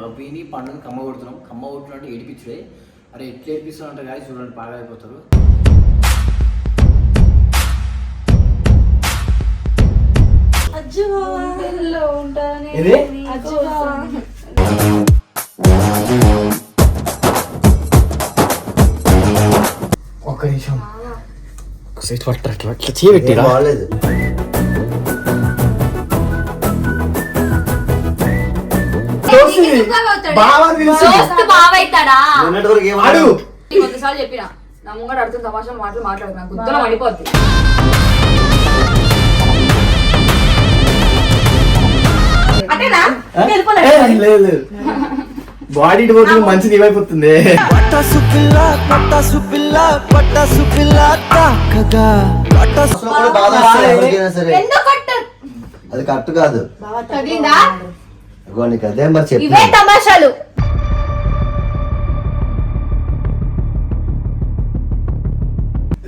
బబ్బీని పండుగ కమ్మ కొడుతున్నాం. కమ్మ కొడుతున్నట్టు ఏడిపించుడే. అరే ఎట్లా ఏడిపిస్తున్నా అంటే కానీ చూడండి బాగా అయిపోతారు. ఒక్క నిమిషం. అట్లా అట్లా చేయబెట్టిరా బాగాలేదు బాగా తెలుసు. దోస్తు బావైతాడా నిన్నటి వరకు ఏం ఆడు. నీకు వందసార్లు చెప్పిన. నా ముంగడ అడుగుతున్న తమాషా మాటలు మాట్లాడు నాకు గుద్దలం పడిపోద్ది. అంటేనా? వెళ్ళిపోలే. ఏ, లేదు. లేదు బాడీ పోతే మంచిది ఏమైపోతుంది? పటాసు పిల్ల పటాసు పిల్ల పటాసు పిల్ల తాకగా పటాసు అసలు కూడా సరే అది కరెక్ట్ కాదు. ఇగో నీకు అదే మరి చెప్పి ఇవే తమాషాలు.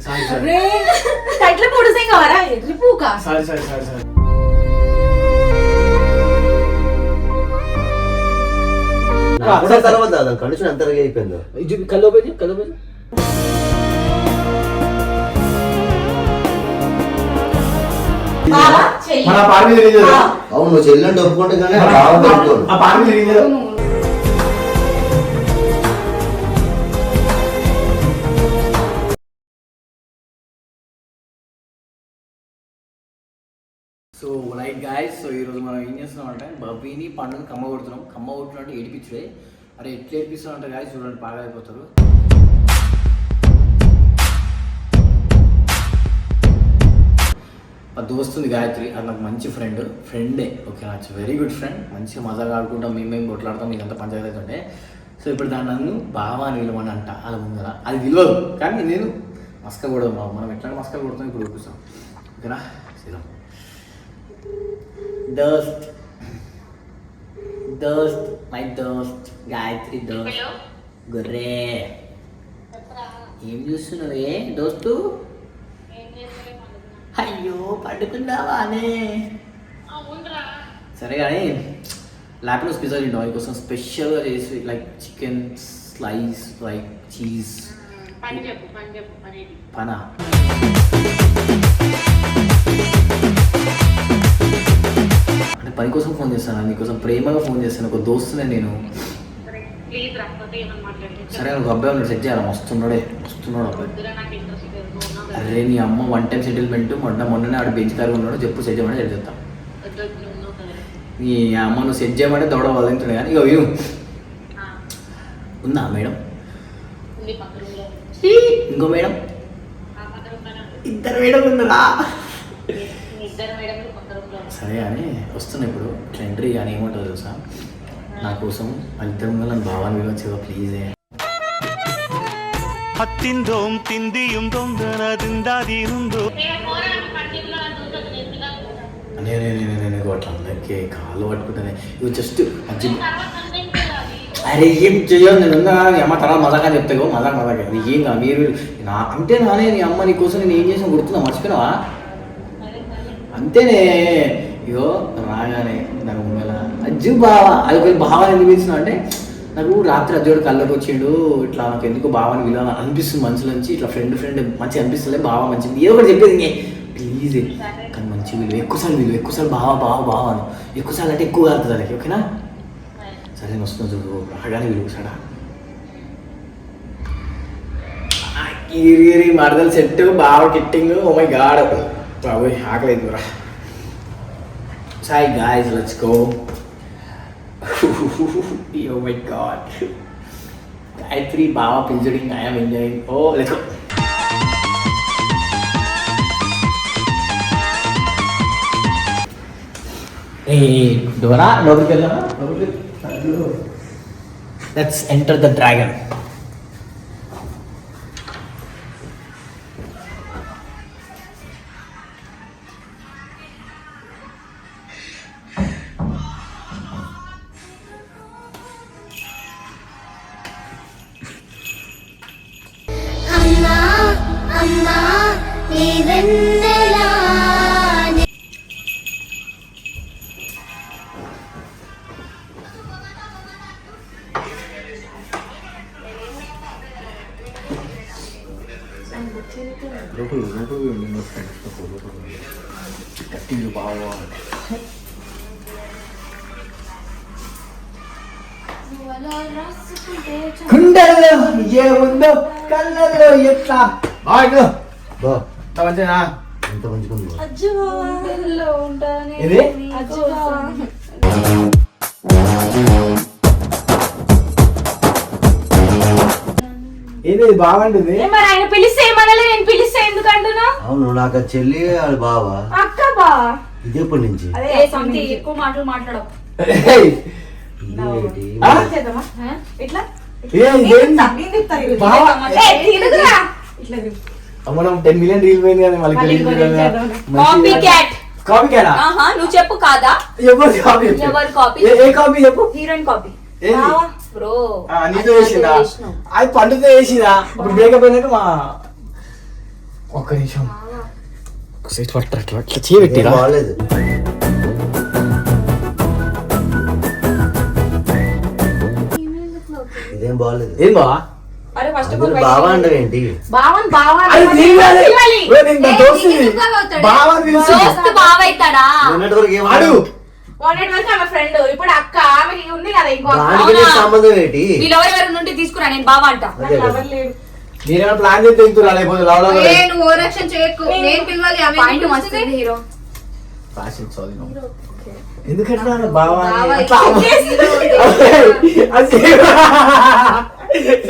సారీ రే, కట్ల పొడిసే కావరా ఎర్రి పూక. Sorry sorry sorry sorry. నాకు కూడా తర్వాత దాని కండిషన్ అయిపోయిందో. ఇది కల్లో పోయి కల్లో పోయి మన. అవును నువ్వు ఒప్పుకుంటే కానీ ఆ చేద్దాం. సో లైక్ గాయస్ సో ఈరోజు మనం ఏం చేస్తున్నాం అంటే బబ్బీని పండుగ కమ్మ కొడుతున్నాం. కమ్మ కొడుతున్నట్టు ఏడిపించుడే అరే ఎట్లా ఏడిపిస్తున్నాం అంటే గాయస్? చూడండి బాగా అయిపోతారు. గాయత్రి అది నాకు మంచి ఫ్రెండ్ ఫ్రెండే ఓకే నాకు వెరీ గుడ్ ఫ్రెండ్ మంచిగా మజాగా ఆడుకుంటాం మేము మేము కొట్లాడతాం ఇదంతా పంచాయతీ అవుతుంటే. సో ఇప్పుడు దాన్ని నన్ను బావా అని విలువని అంట అలా ముందర. అది విలువదు కానీ నేను మస్క కూడా మనం ఎట్లా మస్క కొడతాం ఇప్పుడు చూపిస్తాం ఓకేనా సిద్ధం దోస్త్ దోస్త్ మై దోస్త్ గాయత్రి దోస్త్ గొర్రె. ఏం చూస్తున్నావే? దోస్తు? అయ్యో పడుకున్నావా అనే. సరే కానీ లాపినోస్ పిజ్జా తింటాం అందుకోసం స్పెషల్గా చేసి like chicken slice like cheese పనా? అంటే పని కోసం ఫోన్ చేస్తాను? నీకోసం ప్రేమగా ఫోన్ చేస్తాను. ఒక దోస్తునే నేను. సరే ఒక అబ్బాయి ఉన్నాడు సెట్ చేయాలి. వస్తున్నాడే వస్తున్నాడు అబ్బాయి. అరే నీ అమ్మ వన్ టైం సెటిల్మెంట్ మొన్న మొన్ననే ఆడు బెంచ్ కారు ఉన్నాడు. చెప్పు సెట్ చేయమంటే సెట్ చేస్తాం. నీ అమ్మ నువ్వు సెట్ చేయమంటే దొడ వదిలింటున్నాయి కానీ ఇక విను ఉందా మేడం? ఇంకో మేడం? ఇద్దరు మేడం ఉన్నారా? సరే కానీ వస్తున్నా ఇప్పుడు. ఇట్లా ఎంట్రీ కానీ ఏమంటావు తెలుసా? నా కోసం వాళ్ళిద్దరు నన్ను భావాన్ని విలువ ప్లీజ్ ಹತ್ತಿಂದೋಂ ತಿಂದಿಯುಂ ದೊಂದನದಿಂದಾದಿರುಂದು నేను నేను నేను అట్లా అందరికీ కాళ్ళు పట్టుకుంటానే ఇవి జస్ట్ మంచి అరే ఏం చెయ్యదు నేను ఉన్నా నీ అమ్మ తర్వాత మజాగా చెప్తాగో మజా మజాగా అది ఏం కాదు మీరు నా అంటే నానే నీ అమ్మ నీ కోసం నేను ఏం చేసిన గుర్తున్నా మర్చిపోయినావా అంతేనే ఇగో రాగానే నాకు ముంగల అజ్జు అది కొంచెం భావాన్ని ఎందుకు అంటే నాకు రాత్రి అజ్జోడు కళ్ళకి వచ్చిండు ఇట్లా నాకు ఎందుకు బావని విలువ అనిపిస్తుంది మనసులో నుంచి ఇట్లా ఫ్రెండ్ ఫ్రెండ్ మంచి అనిపిస్తుంది బావ మంచిది ఏదో ఒకటి చెప్పేది ఇంకే. ప్లీజ్ కానీ మంచి విలువ ఎక్కువసార్లు విలువ ఎక్కువసార్లు బావ బావ బావ అని. ఎక్కువసార్లు అంటే ఎక్కువ కాదు దానికి ఓకేనా? సరే నేను చూడు రాగానే విలువ సడా ఈరి మరదల సెట్ బావ కిట్టింగ్ ఓ మై గాడ్. బాబోయ్ ఆకలి రా. Sai guys let's go oh my god. Gayatri Baba injuring, I am injuring. Oh, let's go. Hey, Dora, double kill. Let's enter the dragon. 근데 이제 운동 끝나들어 있다. 아이고 뭐. మంచిగా ఎంత ఉందో. ఇది ఇది బాగుంటుంది మరి ఆయన పిలిస్తే ఏమనాలి నేను పిలిస్తే ఎందుకు అంటున్నా అవును నాకు ఆ చెల్లి వాళ్ళ బావ. అక్క బావా ఇది ఎప్పటి నుంచి? అదే ఏ సంతి ఎక్కువ మాటలు? చేద్దామా? ఇట్లా. ఇట్లా. మనం టెన్ మిలియన్ రీల్ పోయింది కదా. మళ్ళీ. కాపీ క్యాట్ కాపీ క్యాడా ఆహా నువ్వు చెప్పు కాదా? ఎవరు కాపీ ఎవరు కాపీ ఏ- కాపీ చెప్పు? Heroine copy. బ్రో నీతో అది పండుతో వేసిందా అప్పుడు బ్రేకప్ అయినాక మా ఒక్క నిమిషం. అట్లా అట్లా బాగాలేదు ఇదేం బాగాలేదు. ఏం బావా? అరే ఫస్ట్ ఆఫ్ అందరూ ఆల్ బావా అంటారు ఏంటి బావన్ బావా అది అని నేను కాదు. పిలవాలి. ఓ, నేను నా దోస్తుని. బావా అని పిలిచి. దోస్త్ బావైతాడా? నిన్నటి వరకు ఏం అడు మొన్నటి వరకు ఆమె ఫ్రెండ్ ఇప్పుడు అక్క ఆమెకి ఉంది కదా ఇంకో సంబంధం ఏంటి? నుండి తీసుకురా నేను బావ అంట. ప్లాన్ చేస్తే రావడం చేయకు. నేను పిలవాలి పాయింట్ మస్తుంది హీరో. ఎందుకంటే బావా అని. అట్లా అయితే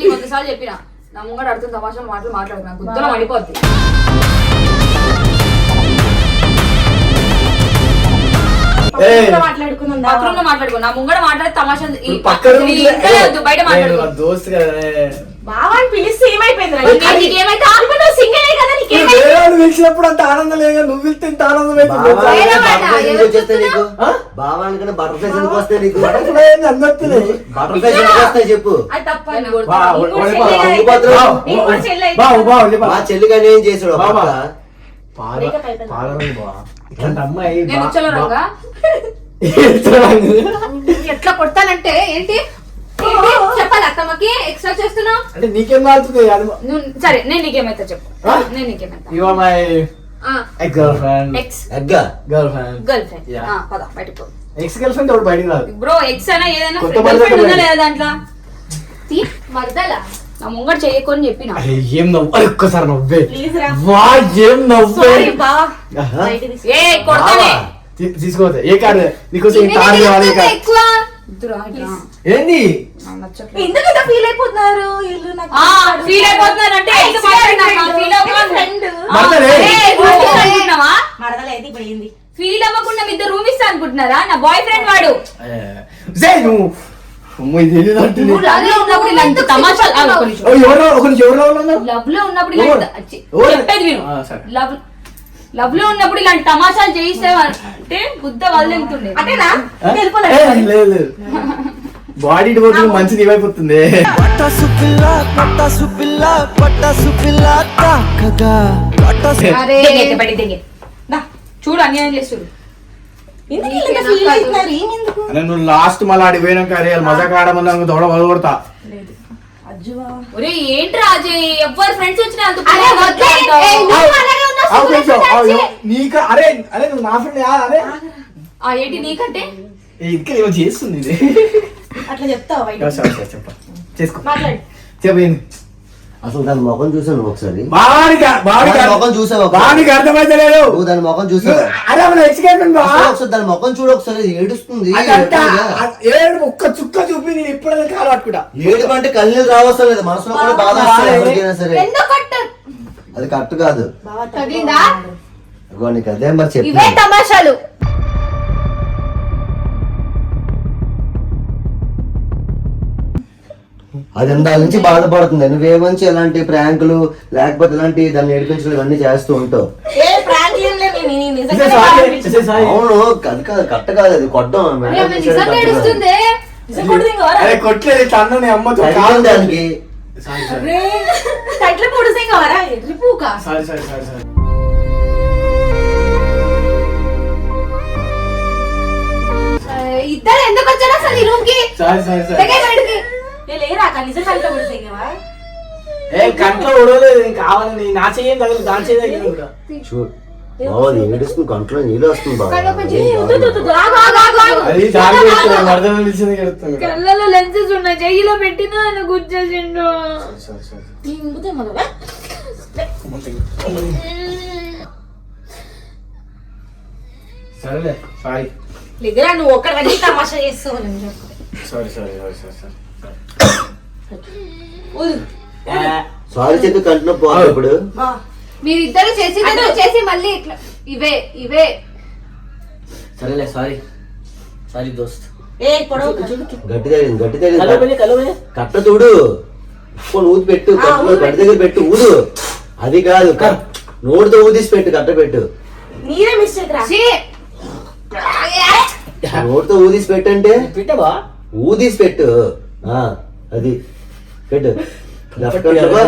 నీకు ఒకసారి చెప్పిన. నా ముంగడ అడుగుతున్న తమాషా మాటలు మాట్లాడుతున్నా గుద్దలో పడిపోద్ది. పక్కన మాట్లాడుకో. నా ముంగడ మాట్లాడే తమాషా బయట మాట్లాడుకో. దోస్తు కదా. బావా అని పిలిస్తే ఏమైపోయింది? నేను నీకేమైతే ఇప్పుడు నువ్వు సింగిల్ కదా నీకేమైంది వేరే వాళ్ళు పిలిచినప్పుడు అంత ఆనందం లేదు నువ్వు పిలిస్తే ఇంత ఆనందం ఎందుకు నీకు. వస్తాయి బటర్ఫ్లై ఎందుకు వస్తాయి చెప్పు. చెల్లి. మా కానీ ఏం చేసాడు? ఇట్లాంటి అమ్మాయి. ఎట్లా కొడతానంటే ఏంటి? చెప్పాలి అత్తమ్మకి? ఎక్స్ట్రా చేస్తున్నావు? అంటే నీకేం కాలుతుంది అది నువ్వు సరే నేను నీకేమైతే చెప్పు. ఆ? నేను నీకేమైతా you are my ex girlfriend ex ఎగ్గా girlfriend girlfriend Yeah. పద బయటకు పో. ఎక్స్ గర్ల్ ఫ్రెండ్ ఒకటి బయటికి రాదు బ్రో ఎక్స్ అయినా ఏదైనా కొత్త గర్ల్ మరదలు ఫ్రెండ్ ఉందా? బయట. లేదా దాంట్లో? తీ మరదలా నా ముంగడు చేయకొని చెప్పిన. అరే ఏం నవ్వు? అరే ఒక్కసారి నవ్వే. Please రా. వా ఏం నవ్వే? ఆహా. కొడతానే. తీ- తీసుకోవద్దు ఏ కాదు నీకోసం ఈ తాడు కావాలి ఈ కాదు. ఎక్కువ. ఏంది. ఎందుకు ఇంత ఫీల్ అయిపోతున్నారు? ఇల్లు నాకు ఆ ఫీల్ అయిపోతున్నారంటే ఎందుకు మాట్లాడినా? ఫీల్ అవ్వకుండా ఫ్రెండ్ మరదలే. అనుకుంటున్నావా మరదలైతే పోయింది ఫీల్ అవ్వకుండా మీ ఇద్దరు రూమ్ ఇస్తా అనుకుంటున్నారా నా బాయ్ ఫ్రెండ్ వాడు. లవ్లో ఉన్నప్పుడు ఇలాంటి తమాషాలు ఆ, ఒక్క నిమిషం. ఓ, ఎవరో ఒక నిమిషం ఎవరో ఉన్నారు లవ్లో ఉన్నప్పుడు ఇలాంటి ఎవరు? చి- ఎవరు? చెప్పేది విను. ఆ, సరే. లవ్ లవ్లో ఉన్నప్పుడు ఇలాంటి తమాషాలు చేయిస్తావు? అంటే బుద్ధ వదిలేంతుండే అంటేనా బాడీ పోతుంది మంచిది ఇవైపోతుంది పటాసు పిల్ల పటాసు పిల్ల పటాసు పిల్ల తాకగా. పటాసు అరే. బయట దిగే దా, చూడు అన్యాయం చేస్తుడు. నువ్వు లాస్ట్ మళ్ళీ ఆడికి పోయినాక అరే మజాక్ ఆడమన్నా దొడ వదలగొడతా. ఏంటి రాజే ఎవ్వరు ఫ్రెండ్స్ వచ్చినా అరే అరే అరే నువ్వు నా ఫ్రెండ్ అరే. ఆ ఏంటి నీకంటే? ఇంకా ఏమో చేస్తుంది ఇది. అట్లా చెప్తావు చేసుకో. మాట్లాడు. చెప్పేది అసలు దాని ముఖం చూసాను ఒకసారి. బావానికి బావానికి దాని ముఖం చూసావు ఒకసారి? బావానికి అర్థమైతలేదు. నువ్వు దాని ముఖం చూసావు? అరే మన ఎక్స్కేట్మెంట్ బా అసలు ఒకసారి దాని ముఖం చూడు ఒకసారి ఏడుస్తుంది? ఏడు ఒక్క చుక్క చూపి నేను ఇప్పుడే కాలు పట్టుకుంటా. ఏడుపు అంటే కళ్ళు రావసం లేదు. మనసులో కూడా బాధ ఎవరికైనా సరే. కొట్టు అది కరెక్ట్ కాదు. నీకు అదే మరి చెప్పి ఇవే తమాషాలు. అది ఎందాల నుంచి బాధపడుతుంది. నువ్వేమంచి ఎలాంటి ప్రాంకులు లేకపోతే ఇలాంటి దాన్ని ఏడిపించడం ఇవన్నీ చేస్తూ ఉంటావు. అవును అది కాదు కట్ట కాదు అది కొట్టం అరే ఆమె నిజంగా ఏడుస్తుంది? నిజం కొడుతుంది ఇంకా అరే కొట్టలేదు ఇట్లా అన్న నీ అమ్మతో కాలు తగిలింది దానికి సారీ సారీ. సారీ సారీ ఇద్దరు ఎందుకు వచ్చారు అసలు ఈ రూమ్కి? Sorry sorry sorry. తెగే బయటికి ఏ లేరా అక్క నిజం కట్ల పొడిసే కావా ఏ కంట్లో ఉడవలేదు నేను కావాలని నా చెయ్యం తగలు దాని కూడా. చూడు ఏడుస్తుంది కంట్లో నీళ్ళు వస్తుంది బావ. అది మర్దన నిలిచింది కడుతుంది కళ్ళలో లెన్సెస్ ఉన్నాయి చెయ్యిలో పెట్టినా ఆయన గుర్చేసిండు సరే సరే ఇంగుతే మొదలు సరేలే సారీ లేదురా నువ్వు ఒక్కడ తమాషా చేస్తావు. Sorry sorry sorry sorry. Sorry చెప్పి కంట్లో పోవాలి ఇప్పుడు. మీరిద్దరు చేసి ఇద్దరు చేసి మళ్ళీ ఇట్లా ఇవే ఇవే. సరేలే సారీ. సారీ దోస్త్. ఏ పొడవు గట్టి తగిలింది గట్టి తగిలింది కట్ట చూడు. ఫోన్ ఊది పెట్టు గట్టి దగ్గర పెట్టు ఊదు. అది కాదు క- నోటితో ఊదిసి పెట్టు కట్ట పెట్టు. నీరే మిస్టేక్ రా ఛీ! నోటితో ఊదిసి పెట్టు అంటే పెట్టవా? ఊదిసి పెట్టు. ఆ అది. పెట్టు అయిపోయింది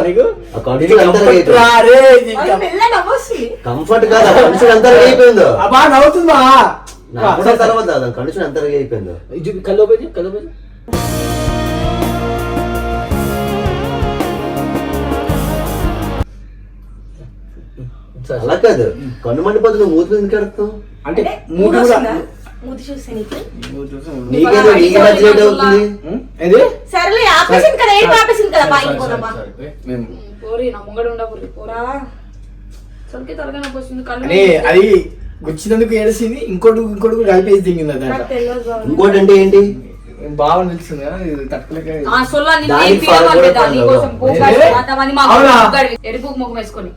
కంఫర్ట్ కాదు కంట్రోల్ అంతా అయిపోయిందో? నవ్వుతుందా నాకు కూడా తర్వాత కండిషన్ అంతా అయిపోయిందో? ఇది కల్లో పోయి కల్లో పోయి అలా కాదు. కన్ను మండిపోతుంది నువ్వు మూతులు ఎందుకు కడతావు అంటే మూడు నీకు? నీకు మధ్య అవుతుంది? ఏది సరేలే ఆపేసింది కదా ఏం ఆపేసింది కదా? బా ఇంకోదమ్మా మేము. పోరి నా ముంగడ ఉండ పోరి. పోరా సరికి తలగా నొప్పి వస్తుంది కళ్ళు అని అది గుచ్చినందుకు ఏడిసింది ఇంకోటి ఇంకోటి కూడా కలిపేసి దిగింది. ఇంకోటి అంటే ఏంటి? బాగా నిలిచింది కదా ఇది తట్టుకోలేక ఆ సొల్లా నిన్ను ఏం? పిలవాలి. పోగాడు. మా ఎరుపు ముఖం వేసుకొని.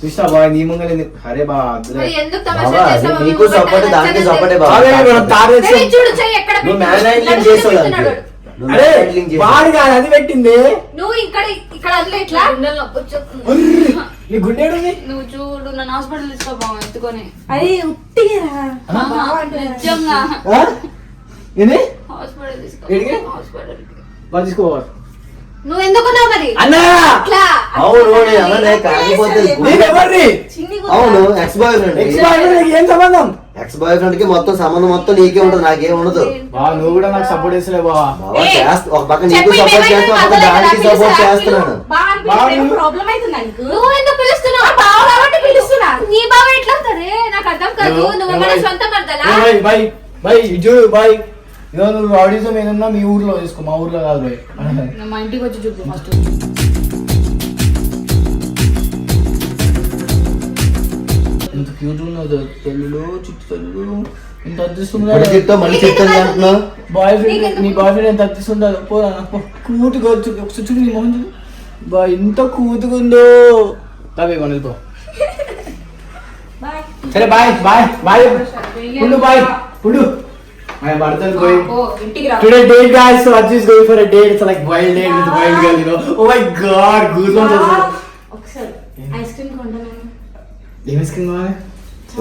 నీ అరే బా అది? నీకు సపోర్ట్ దానికి. సపోర్టే నువ్వు? మ్యాన్ చేసావు వాడు కాదు పెట్టింది. నువ్వు ఇక్కడ ఇక్కడ ఇట్లా. నీ గుండె? నువ్వు చూడు నన్ను హాస్పిటల్ తీసుకో బావ ఎత్తుకొని అది ఉట్టిగా నిజంగా? ఏంది? హాస్పిటల్ తీసుకో? హాస్పిటల్ నువ్వు ఎందుకున్నావు మరి? అన్నా! అవును నేను అలానే కాకపోతే నేను ఎవరిని చిన్ని అవును ex boyfriend ex boyfriend ఏం సంబంధం? ఎక్స్ బాయ్ ఫ్రెండ్కి మొత్తం సంబంధం మొత్తం నీకే ఉండదు నాకేం ఉండదు. బా నువ్వు కూడా నాకు సపోర్ట్ చేసలే బా. బాబా ఏ, చేస్తా ఒక పక్క నీకు సపోర్ట్? చేస్తా ఒక పక్క దానికి సపోర్ట్ చేస్తున్నాను. బా అని బా పిలిస్తే ఏం నువ్వు- ప్రాబ్లం అవుతుందా నీకు? నువ్వు ఎందుకు పిలుస్తున్నావు? బావ కాబట్టి పిలుస్తున్నా నీ బావ ఎట్లా అవుతుంది నాకు అర్థం కాదు. నువ్వు మన సొంత మర్దలా బాయ్ బాయ్ బాయ్ చూడు బాయ్ ఇదో నువ్వు ఆడియో ఏదన్నా మీ ఊర్లో మా ఊర్లో కాదు మా ఇంటికి వచ్చి చూపు ఫస్ట్. ఎంత క్యూట్ ఉన్నదో తెల్లుడు చుట్టూ మళ్ళీ అద్దిస్తున్నాడు చెప్తావు మళ్ళీ చెప్తాను అంటున్నావు బాయ్ ఫ్రెండ్ నీ బాయ్ ఫ్రెండ్ ఎంత అద్దిస్తుండదు పోరా కూతుగా ఒకసారి చూడు నీ మొహం బా ఎంత కూతుగుందో తవే మన పో బాయ్. సరే బాయ్ బాయ్ బాయ్. పుండు బాయ్. పుండు మై భర్త గోయింగ్ ఓ ఇంటికి రా. Today date guys, so Archie is going for a date. It's like wild date with wild girl, you know. Oh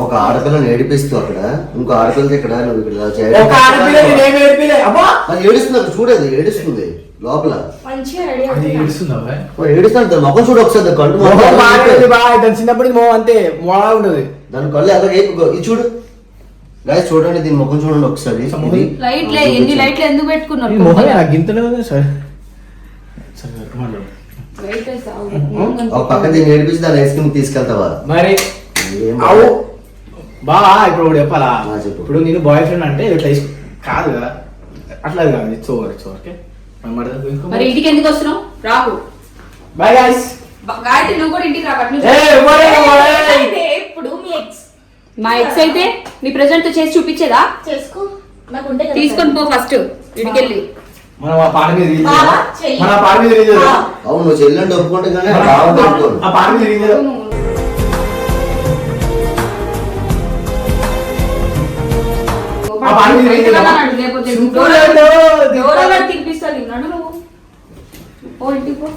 ఒక ఆడపిల్లని ఏడిపిస్తూ అక్కడ ఇంకో ఆడపిల్లకి ఇక్కడ నువ్వు ఇక్కడ ఇలా చేయడం ఒక ఆడపిల్ల నేను ఏడిపిలే. అబ్బా! అది ఏడుస్తుంది అక్కడ చూడదు ఏడుస్తుంది లోపల. మంచిగా రెడీ అది ఏడుస్తుందా బాయ్ ఏడుస్తాను ముఖం చూడు ఒకసారి దాని కళ్ళు మొహం దాని చిన్నప్పటి మొహం అంతే మొలా ఉంటది దాని కళ్ళు ఎలా ఇది చూడు. గాయస్ చూడండి దీని ముఖం చూడండి ఒకసారి. ఇది ఎన్ని లైట్లు ఎందుకు పెట్టుకున్నారు మొహం ఉంది సరే సరే మాట్లాడు. ఒక పక్క దీన్ని ఏడిపించి దాని ఐస్ క్రీమ్ తీసుకెళ్తావా? మరి అవు బా ఇప్పుడు ఒకటి చెప్పాలా. ఇప్పుడు నేను బాయ్ ఫ్రెండ్ అంటే ఇట్లా కాదు కదా. అట్లా కాదు it's over it's over okay మరి ఇంటికి ఎందుకు వస్తున్నావు? రాకు. గాయ్స్ గాయత్రి నువ్వు కూడా ఇంటికి ఇప్పుడు మీ ఎక్స్ మా ఎక్స్ అయితే నీ ప్రెజెంట్ చేసి చూపించేదా? చేసుకో. తీసుకొని పో ఫస్ట్ ఇడికెళ్ళి మనం ఆ పాట మీద. మన ఆ పాట మీద. అవును నువ్వు చెల్లెండి ఒప్పుకుంటే కానీ ఆ పాట మీద. ఆ పాట మీద నడు నువ్వు ఓ ఇంటికి పో.